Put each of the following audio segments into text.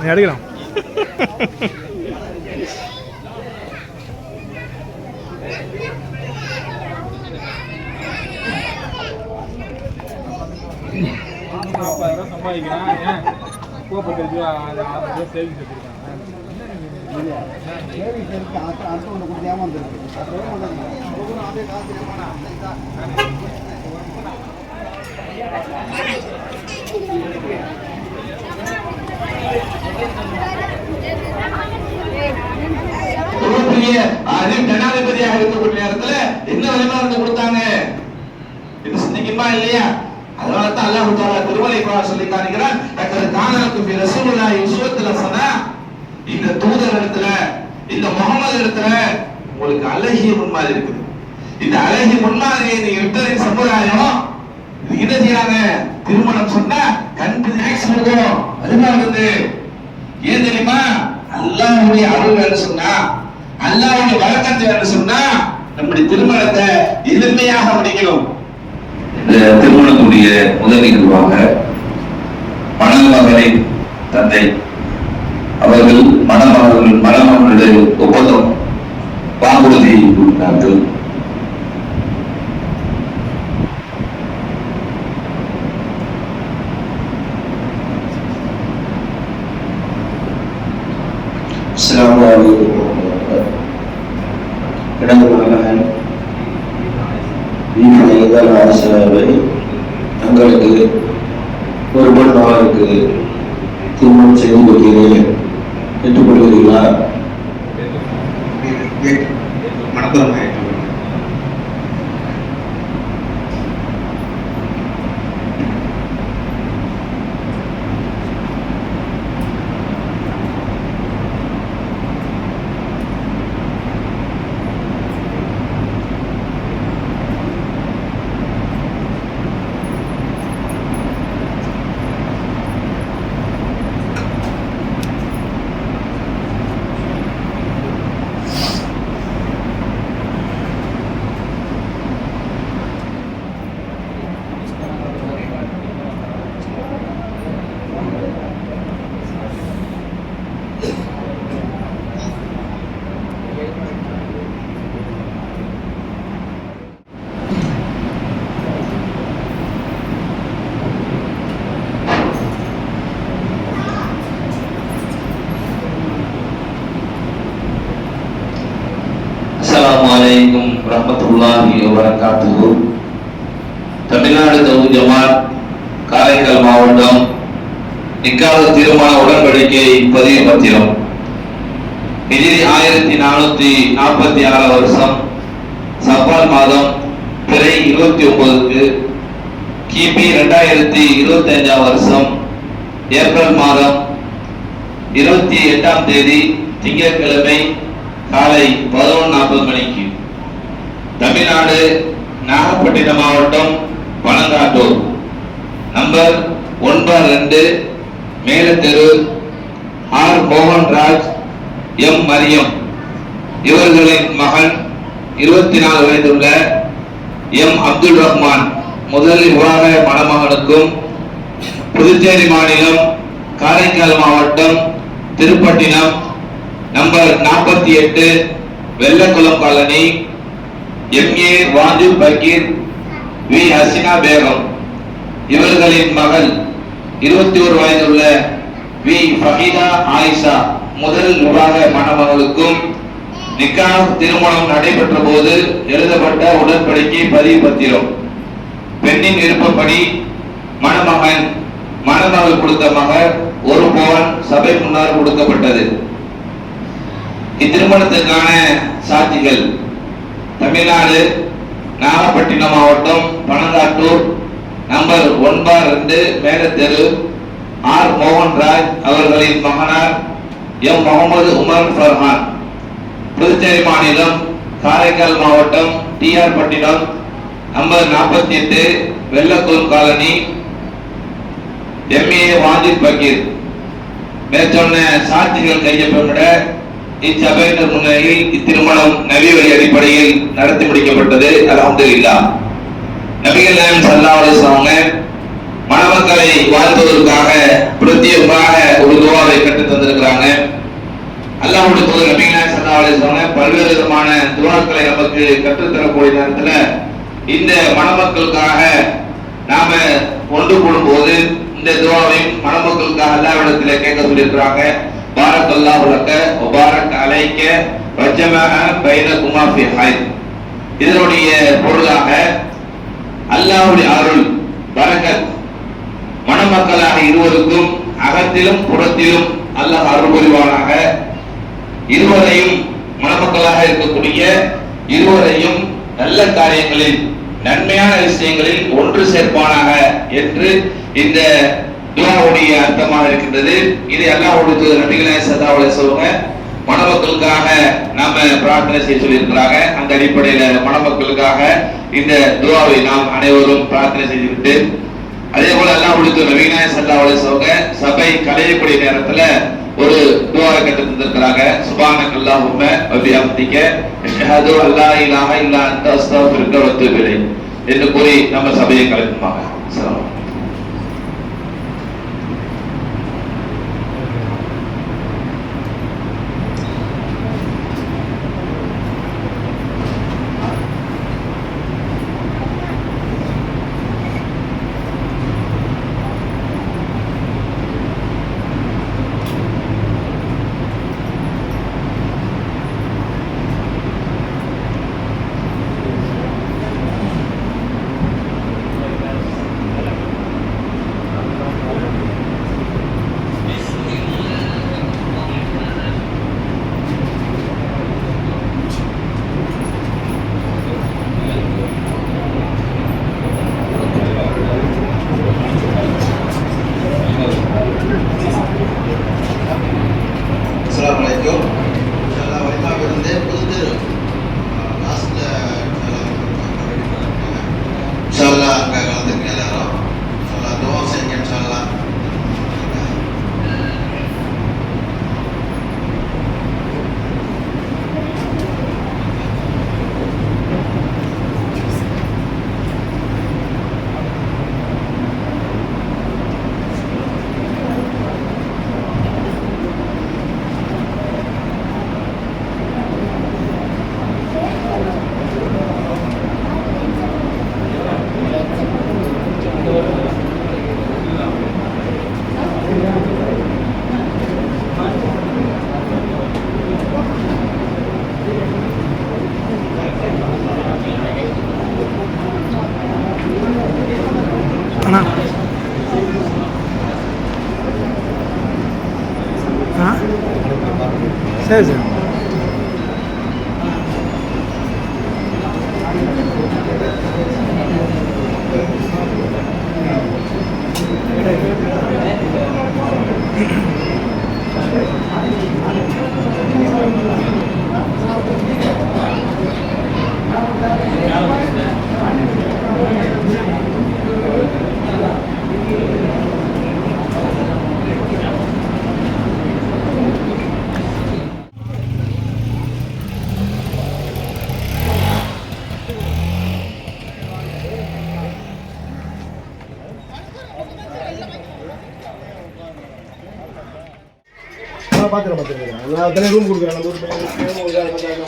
நீ எடுக்கலாம் நாற்பதாயிரம் சம்பாதிக்கிறான் ஏன் கோப்பட்டு அது ஆறு பேர் சேவிங்ஸ் வச்சிருக்காங்க உருப்படிய அது ஜனாதிபதியாக இருக்கக்கூடிய நேரத்துல என்ன வழிமாறு கொடுத்தாங்க? இது சிந்திக்குமா இல்லையா? அதனால தான் அல்லாஹ் தாலா திருமலை குரான் சொல்லி காட்டுகிறான் தக்கது காணலுக்கு பி ரசூலுல்லாஹி சொன்னா இந்த தூதர் இடத்துல இந்த முகமது இடத்துல உங்களுக்கு அழகிய முன்மாதிரி இருக்குது. இந்த அழகிய முன்மாதிரியை நீங்க விட்டதின் சமுதாயம் இது என்ன செய்யறாங்க திருமணம் சொன்னா கண்டு ஆக்ஸ் அதுதான் வந்து ஏன் தெரியுமா? அல்லாவுடைய அருள் வேறு சொன்னா அல்லாவுடைய வழக்கத்தை வேறு சொன்னா நம்முடைய திருமணத்தை எளிமையாக முடிக்கணும். இந்த திருமணத்துடைய முதல் நிகழ்வாக மணமகளின் தந்தை அவர்கள் மணமகள் மணமகனுடைய ஒப்பந்தம் வாக்குறுதி கொடுத்தார்கள். இரண்டாவது மகன் வீட்டில் அரசாவை தங்களுக்கு ஒரு பொன் மகனுக்கு திருமணம் செய்து கொள்கிறேன் ஏற்றுக்கொள்கிறீர்களா மனப்பூர்வமாக Assalamualaikum warahmatullahi wabarakatuh. Terdengar itu jemaat kalian kalau நிக்காத தீர்மான உடன்படிக்கை பதிவு பத்திரம். ஹிஜிரி ஆயிரத்தி நானூத்தி நாற்பத்தி ஆறாம் வருஷம் சப்பால் மாதம் பிறை இருபத்தி ஒன்பதுக்கு கிபி ரெண்டாயிரத்தி இருபத்தி அஞ்சாம் வருஷம் ஏப்ரல் மாதம் இருபத்தி எட்டாம் தேதி திங்கட்கிழமை காலை பதினொன்று நாற்பது மணிக்கு. தமிழ்நாடு நாகப்பட்டினம் மாவட்டம் பனங்காட்டூர் நம்பர் ஒன்பது ரெண்டு மேலத்தெரு ஆர் மோகன்ராஜ் எம் மரியம். இவர்களின் மகன் இருபத்தி நாலு வயதுள்ள எம் அப்துல் ரஹ்மான். முதல் விவாக மணமகனுக்கும் புதுச்சேரி மாநிலம் காரைக்கால் மாவட்டம் திருப்பட்டினம் நம்பர் நாற்பத்தி எட்டு Vellakulam colony M A Waju Pakkir V. Hasina Begum. இவர்களின் மகள் இருபத்தி ஒரு வயதுள்ள வி. ஃபஹீதா ஆயிஷா முதல் விவாக மணமகளுக்கும் நிக்காஹ் திருமணம் நடைபெற்ற போது எழுதப்பட்ட உடன்படிக்கை பதிவு பத்திரம். பெண்ணின் விருப்பப்படி மணமகன் மணமகள் கொடுத்த மகர் ஒரு பவன் சபை முன்னால் கொடுக்கப்பட்டது. இத்திருமணத்துக்கான சாட்சிகள். தமிழ்நாடு நாகப்பட்டினம் மாவட்டம் பனங்காட்டூர் ஒன்பார் ரெண்டு ரெண்டு மேலத்தெரு ஆர் மோகன்ராஜ் அவர்களின் மகனார் எம் முகமது உமர் ஃபர்ஹான் புதுச்சேரி மாநிலம் காரைக்கால் மாவட்டம் டிஆர் பட்டினம் நம்பர் நாற்பத்தி எட்டு Vellathur colony M A Wajid Pakkir. மேற்சொன்ன சாட்சிகள் கையொப்பமிட இச்சபையினர் முன்னிலையில் இத்திருமணம் நபி வழி அடிப்படையில் நடத்தி முடிக்கப்பட்டது அல்ஹம்துலில்லாஹ் நபிகள் நாயம் ஸல்லல்லாஹு அலைஹி மணமக்களை வாழ்த்துவதற்காக பிரத்யேகமாக ஒரு துவாவை கற்றுத் அல்லாஹ்வுடைய தூதர் நபிகள் சல்லா அலிஸ்லாம பல்வேறு விதமான துவாக்களை நமக்கு கற்றுத்தரக்கூடிய நேரத்துல இந்த மணமக்களுக்காக நாம ஒன்று கூடும் போது இந்த துவாவையும் மணமக்களுக்காக அல்லாவிடத்துல கேட்க சொல்லியிருக்கிறாங்க. பாரக் அல்லாஹ் உலக்க முபாரக் அலைக்க வஜமாக பைன குமாஃபி ஹாய் இதனுடைய பொருளாக அல்லாஹ்வுடைய அருள் பரக்கத் மணமக்களாக இருவருக்கும் அகத்திலும் புறத்திலும் அல்லாஹ் அருள்புரிவானாக. இருவரையும் மணமக்களாக இருக்கக்கூடிய இருவரையும் நல்ல காரியங்களில் நன்மையான விஷயங்களில் ஒன்று சேர்ப்பானாக என்று இந்த துவாவுடைய அர்த்தமாக இருக்கின்றது. இதை அல்லாஹ்வுடைய தூதர் நபிகளே சதாவுடைய சொல்லுங்க மணமக்களுக்காக நாம பிரார்த்தனை செய்ய சொல்லியிருக்கிறாங்க. அந்த அடிப்படையில மணமக்களுக்காக இந்த துவாவை நாம் அனைவரும் பிரார்த்தனை செய்துவிட்டு அதே போல எல்லாம் கொடுத்த நவீனாய சல்லாவுடைய சோக சபை கலையக்கூடிய நேரத்துல ஒரு துவார கட்டு தந்திருக்கிறாங்க. சுபானக் அல்லாஹும்ம வபி அப்திக. அல்லா இலாஹ இல்லா அந்த அஸ்தக்ஃபிருக்க வ என்று கூறி நம்ம சபையை கலைக்குமாங்க Seja. சரி பார்த்துக்கிறேன் பார்த்துக்கிறேன் நான் தனியாக ரூம் கொடுக்குறேன். நம்ம ஒரு பையன்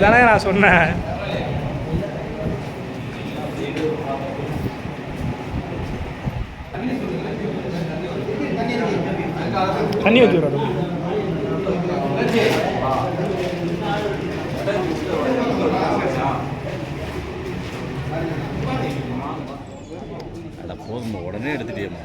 அதுதானே நான் சொன்னேன். தண்ணி ஊற்றி விடுறோம் அட போதுமா உடனே எடுத்துட்டியம்மா.